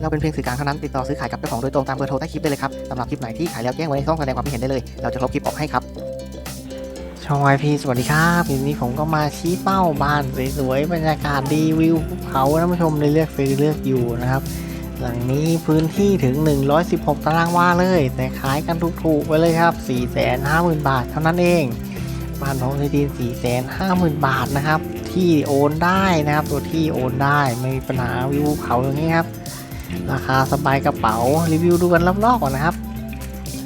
เราเป็นเพียงสื่อกลางเท่านั้นติดต่อซื้อขายกับเจ้าของโดยตรงตามเบอร์โทรใต้คลิปได้เลยครับสำหรับคลิปไหนที่ขายแล้วแจ้งไว้ในช่องแสดงความคิดเห็นได้เลย เราจะลบคลิปออกให้ครับช่องไอพีสวัสดีครับทีนี้ผมก็มาชี้เป้าบ้านสวยๆบรรยากาศดีวิวภูเขาท่านผู้ชมได้เลือกซื้อเลือกอยู่นะครับ หลังนี้พื้นที่ถึง 116 ตารางวาเลย แต่ขายกันถูกๆไปเลยครับ 450,000 บาทเท่านั้นเองบ้านของในดิน450,000 บาทนะครับ ที่โอนได้นะครับ ตัวที่โอนได้ไม่มีปัญหาวิวภูเขาอย่างนี้ครับ ราคาสบายกระเป๋ารีวิวดูกันรอบๆก่อนนะครับ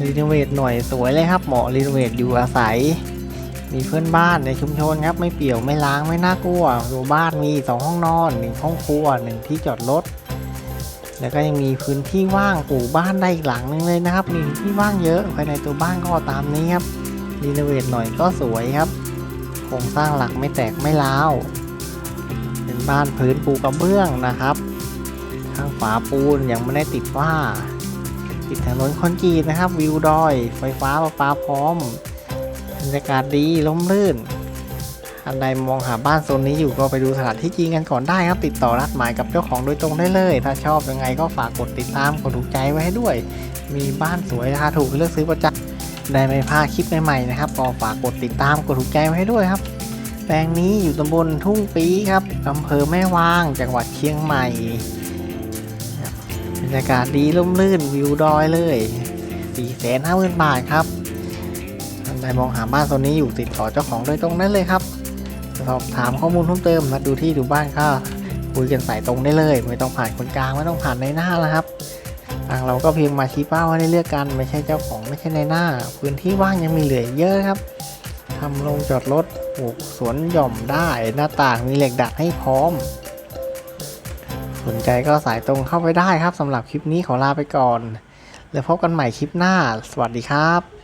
รีโนเวทหน่อยสวยเลยครับเหมาะรีโนเวทอยู่อาศัย มีเพื่อนบ้านในชุมชนครับ ไม่เปี่ยวไม่ล้างไม่น่ากลัวตัวบ้านมี2ห้องนอน1ห้องครัว1ที่จอดรถแล้วก็ยังมีพื้นที่ว่างปลูกบ้านได้อีกหลังนึงเลยนะครับ มีที่ว่างเยอะภายในตัวบ้านก็ตามนี้ครับรีโนเวทหน่อยก็สวยครับโครงสร้างหลักไม่แตกไม่ร้าวเป็นบ้านพื้นปูกระเบื้องนะครับ ข้างฝาปูนยังไม่ได้ติดฝ้า ติดถนนคอนกรีตนะครับ วิวดอย ไฟฟ้าประปาพร้อมบรรยากาศดีร่มรื่นท่านใดมองหาบ้านโซนนี้อยู่ก็ไปดูสถานที่จริงกันก่อนได้ครับ ติดต่อรัดหมายกับเจ้าของโดยตรงได้เลย ถ้าชอบยังไงก็ฝากกดติดตามกดถูกใจไว้ให้ด้วย มีบ้านสวยราคาถูกเลือกซื้อประจำได้ไม่พลาดคลิปใหม่ๆนะครับก็ฝากกดติดตามกดถูกใจไว้ให้ด้วยครับแปลงนี้อยู่ตำบลทุ่งปีครับอำเภอแม่วาง จังหวัดเชียงใหม่ รรยากาศดีร่มรื่นวิวดอยเลย4 5 0 0 0 0บาทครับท่านใดมองหาบ้านโซนนี้อยู่ติดต่อเจ้าของโดยตรงได้เลยครับ สอบถามข้อมูลเพิ่มเติมมาดูที่ดูบ้านก็คุยกันสายตรงได้เลย ไม่ต้องผ่านคนกลางไม่ต้องผ่านในหน้าแล้วครับทางเราก็เพียงมาชี้เป้าให้ได้เลือกกัน ไม่ใช่เจ้าของไม่ใช่ในหน้า พื้นที่ว่างยังมีเหลือเยอะครับทำโรงจอดรถปลูกสวนหย่อมได้หน้าต่างมีเหล็กดัดให้พร้อม สนใจก็สายตรงเข้าไปได้ครับสำหรับคลิปนี้ขอลาไปก่อน แล้วพบกันใหม่คลิปหน้า สวัสดีครับ